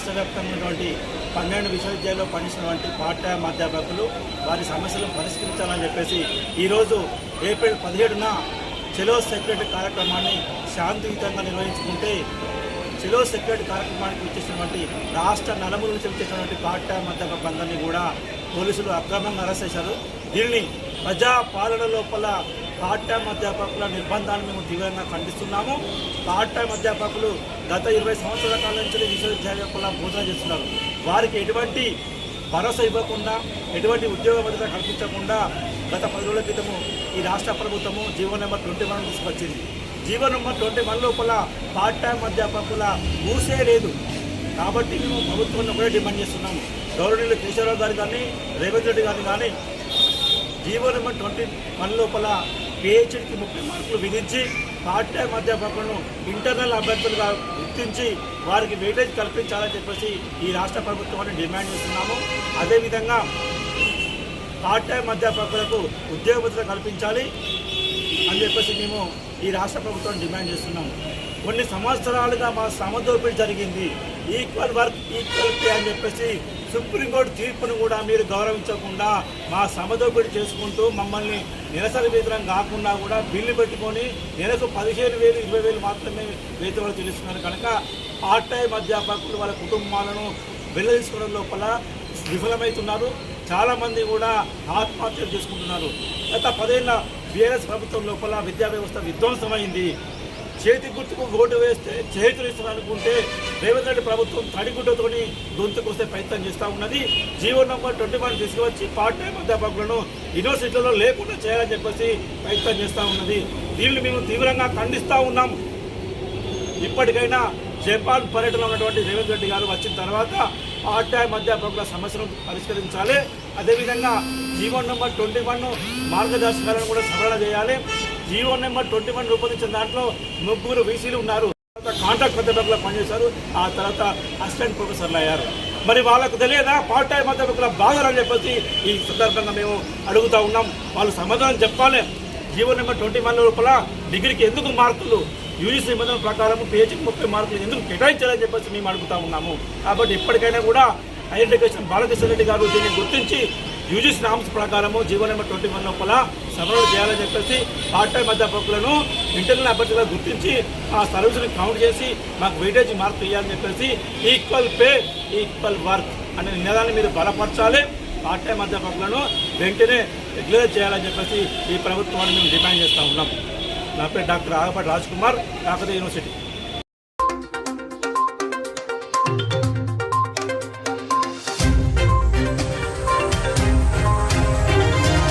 రాష్ట్ర వ్యాప్తంగా ఉన్నటువంటి పన్నెండు విశ్వవిద్యాలయాల్లో పనిచేసినటువంటి పార్ట్ టైం అధ్యాపకులు వారి సమస్యలను పరిష్కరించాలని చెప్పేసి ఈరోజు ఏప్రిల్ పదిహేడున చెలో సెక్రటరీ కార్యక్రమాన్ని శాంతియుతంగా నిర్వహించుకుంటే చెలో సెక్రటరీ కార్యక్రమానికి వచ్చేసినటువంటి రాష్ట్ర నలుమూల నుంచి వచ్చేసినటువంటి పార్ట్ టైం అధ్యాపకులందరినీ కూడా పోలీసులు అక్రమంగా అరెస్ట్ చేశారు. దీనిని ప్రజా పాలన లోపల పార్ట్ టైం అధ్యాపకుల నిర్బంధాన్ని మేము తీవ్రంగా ఖండిస్తున్నాము. పార్ట్ టైం అధ్యాపకులు గత ఇరవై సంవత్సరాల కాలం నుంచి విశ్వవిద్యాలయాల బోధన చేస్తున్నారు. వారికి ఎటువంటి భరోసా ఇవ్వకుండా ఎటువంటి ఉద్యోగ భద్రత కల్పించకుండా గత పది రోజుల క్రితము ఈ రాష్ట్ర ప్రభుత్వము జీవో నెంబర్ ట్వంటీ వన్ తీసుకొచ్చింది. జీవో నెంబర్ ట్వంటీ వన్ లోపల పార్ట్ టైం అధ్యాపకుల ఊసే లేదు. కాబట్టి మేము ప్రభుత్వాన్ని కూడా డిమాండ్ చేస్తున్నాము. గౌరవనీయులు కేశవరావు గారు కానీ రేవంత్ రెడ్డి గారు కానీ జీవో నెంబర్ ట్వంటీ వన్ లోపల పిహెచ్డికి ముప్పై మార్కులు విధించి పార్ట్ టైం అధ్యాపకులను ఇంటర్నల్ అభ్యర్థులుగా గుర్తించి వారికి వెయిటేజ్ కల్పించాలని చెప్పేసి ఈ రాష్ట్ర ప్రభుత్వాన్ని డిమాండ్ చేస్తున్నాము. అదేవిధంగా పార్ట్ టైం అధ్యాపకులకు ఉద్యోగ కల్పించాలి అని చెప్పేసి మేము ఈ రాష్ట్ర ప్రభుత్వాన్ని డిమాండ్ చేస్తున్నాము కొన్ని సంవత్సరాలుగా మా సమదోపిడి జరిగింది. ఈక్వల్ వర్క్ ఈక్వల్ పే అని చెప్పేసి సుప్రీంకోర్టు తీర్పును కూడా మీరు గౌరవించకుండా మా సమదోపిడి చేసుకుంటూ మమ్మల్ని నిరసన వేతనం కాకుండా కూడా బిల్లు పెట్టుకొని నెలకు పదిహేను వేలు ఇరవై వేలు మాత్రమే వేతనాలు చెల్లిస్తున్నారు. కనుక పార్ట్ టైం అధ్యాపకులు వాళ్ళ కుటుంబాలను వెళ్ళదీసుకోవడం లోపల విఫలమవుతున్నారు. చాలామంది కూడా ఆత్మహత్యలు చేసుకుంటున్నారు. గత పదేళ్ళ బీఆర్ఎస్ ప్రభుత్వం లోపల విద్యా వ్యవస్థ విధ్వంసమైంది. చేతి గుర్తుకు ఓటు వేస్తే చేతులు ఇస్తారనుకుంటే రేవంత్ రెడ్డి ప్రభుత్వం తడిగుడ్డతోని గొంతుకొస్తే ప్రయత్నం చేస్తూ ఉన్నది. జీవో నంబర్ ట్వంటీ వన్ తీసుకువచ్చి పార్ట్ టైం అధ్యాపకులను యూనివర్సిటీలలో లేకుండా చేయాలని చెప్పేసి ప్రయత్నం చేస్తూ ఉన్నది. దీన్ని మేము తీవ్రంగా ఖండిస్తూ ఉన్నాం. ఇప్పటికైనా జపాన్ పర్యటన ఉన్నటువంటి రేవంత్ రెడ్డి గారు వచ్చిన తర్వాత పార్ట్ టైం అధ్యాపకుల సమస్యను పరిష్కరించాలి. అదేవిధంగా జీవో నెంబర్ ట్వంటీ వన్ మార్గదర్శకాలను కూడా సవరణ చేయాలి. జీవో నెంబర్ ట్వంటీ వన్ రూపొందించిన దాంట్లో ముగ్గురు వీసీలు ఉన్నారు. కాంట్రాక్ట్ అధ్యాపకులు పనిచేశారు. ఆ తర్వాత అసిస్టెంట్ ప్రొఫెసర్లు అయ్యారు. మరి వాళ్ళకు తెలియదా? పార్ట్ టైం అధ్యాపకుల బాధలు చెప్పేసి ఈ సందర్భంగా మేము అడుగుతా ఉన్నాం. వాళ్ళు సమాధానం చెప్పాలి. జీవో నెంబర్ ట్వంటీ వన్ లోపల డిగ్రీకి ఎందుకు మార్కులు? యూజీసీ నిబంధన ప్రకారం పిహెచ్కి ముప్పై మార్కులు ఎందుకు కేటాయించాలని చెప్పేసి మేము అడుగుతా ఉన్నాము. కాబట్టి ఇప్పటికైనా కూడా హైయర్ ఎడ్యుకేషన్ బాలకృష్ణ రెడ్డి గారు దీన్ని గుర్తించి యూజిస్ నామ్స్ ప్రకారము జీవో నెంబర్ ట్వంటీ వన్ లోపల సవరణ చేయాలని చెప్పేసి పార్ట్ టైం అధ్యాపకులను ఇంటర్నల్ అభ్యర్థులుగా గుర్తించి ఆ సర్వీసుని కౌంట్ చేసి మాకు వెయిటేజ్ మార్క్ ఇవ్వాలని చెప్పేసి ఈక్వల్ పే ఈక్వల్ వర్క్ అనే నినాదాన్ని మీరు బలపరచాలి. పార్ట్ టైం అధ్యాపకులను వెంటనే రెగ్యులర్ చేయాలని చెప్పేసి ఈ ప్రభుత్వాన్ని మేము డిమాండ్ చేస్తూ ఉన్నాం. నా పేరు డాక్టర్ ఆగపాటి రాజ్ కుమార్ కాకతీయ యూనివర్సిటీ.